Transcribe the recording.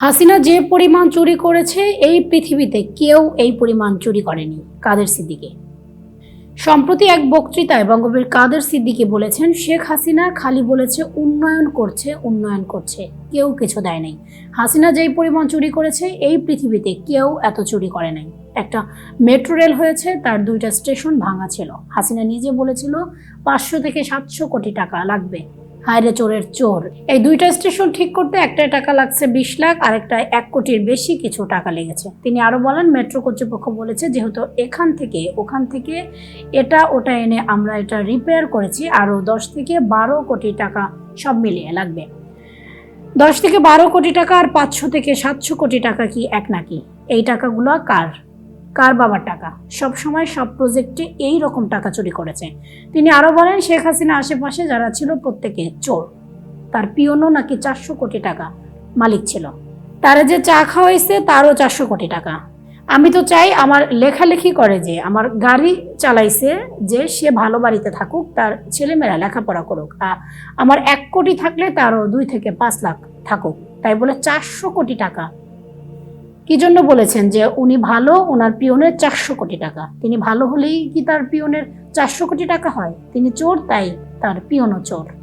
হাসিনা যে পরিমাণ চুরি করেছে এই পৃথিবীতে কেউ এই পরিমাণ চুরি করেনি, কাদের সিদ্দিকে? সম্প্রতি এক বক্তৃতায় বঙ্গবীর কাদের সিদ্দিকি বলেছেন, শেখ হাসিনা খালি বলেছে, উন্নয়ন করছে উন্নয়ন করছে, কেউ কিছু দেয় নাই। হাসিনা যেই পরিমাণ চুরি করেছে, এই পৃথিবীতে কেউ এত চুরি করে নাই। একটা মেট্রো রেল হয়েছে, তার দুইটা স্টেশন ভাঙা ছিল। হাসিনা নিজে বলেছিল, পাঁচশো থেকে সাতশো কোটি টাকা লাগবে। হায়রে চোরের চোর। এই দুইটা স্টেশন ঠিক করতে একটায় টাকা লাগছে বিশ লাখ, আরেকটায় এক কোটির বেশি কিছু টাকা লেগেছে। তিনি আরও বলেন, মেট্রো কর্তৃপক্ষ বলেছে যেহেতু এখান থেকে, ওখান থেকে এটা, ওটা এনে আমরা এটা রিপেয়ার করেছি, আরও দশ থেকে বারো কোটি টাকা সব মিলিয়ে লাগবে। দশ থেকে বারো কোটি টাকা আর পাঁচশো থেকে সাতশো কোটি টাকা কি এক নাকি? এই টাকাগুলো কার? কার বাবার টাকা? সব সময় সব প্রজেক্টে এই রকম টাকা চুরি করেছে। তিনি আরও বলেন, শেখ হাসিনা আশেপাশে যারা ছিল প্রত্যেকে চোর। তার পিয়নও নাকি চারশো কোটি টাকা মালিক ছিল। তারা যে চা খাওয়াইছে, তারও চারশো কোটি টাকা। আমি তো চাই আমার লেখালেখি করে যে, আমার গাড়ি চালাইছে যে সে ভালো বাড়িতে থাকুক, তার ছেলেমেয়েরা লেখাপড়া করুক। আর আমার এক কোটি থাকলে তারও দুই থেকে পাঁচ লাখ থাকুক। তাই বলে চারশো কোটি টাকা কি জন্য বলেছেন যে উনি ভালো, ওনার পিয়নের চারশো কোটি টাকা। তিনি ভালো হলেই কি তার পিয়নের চারশো কোটি টাকা হয়? তিনি চোর, তাই তার পিয়নও চোর।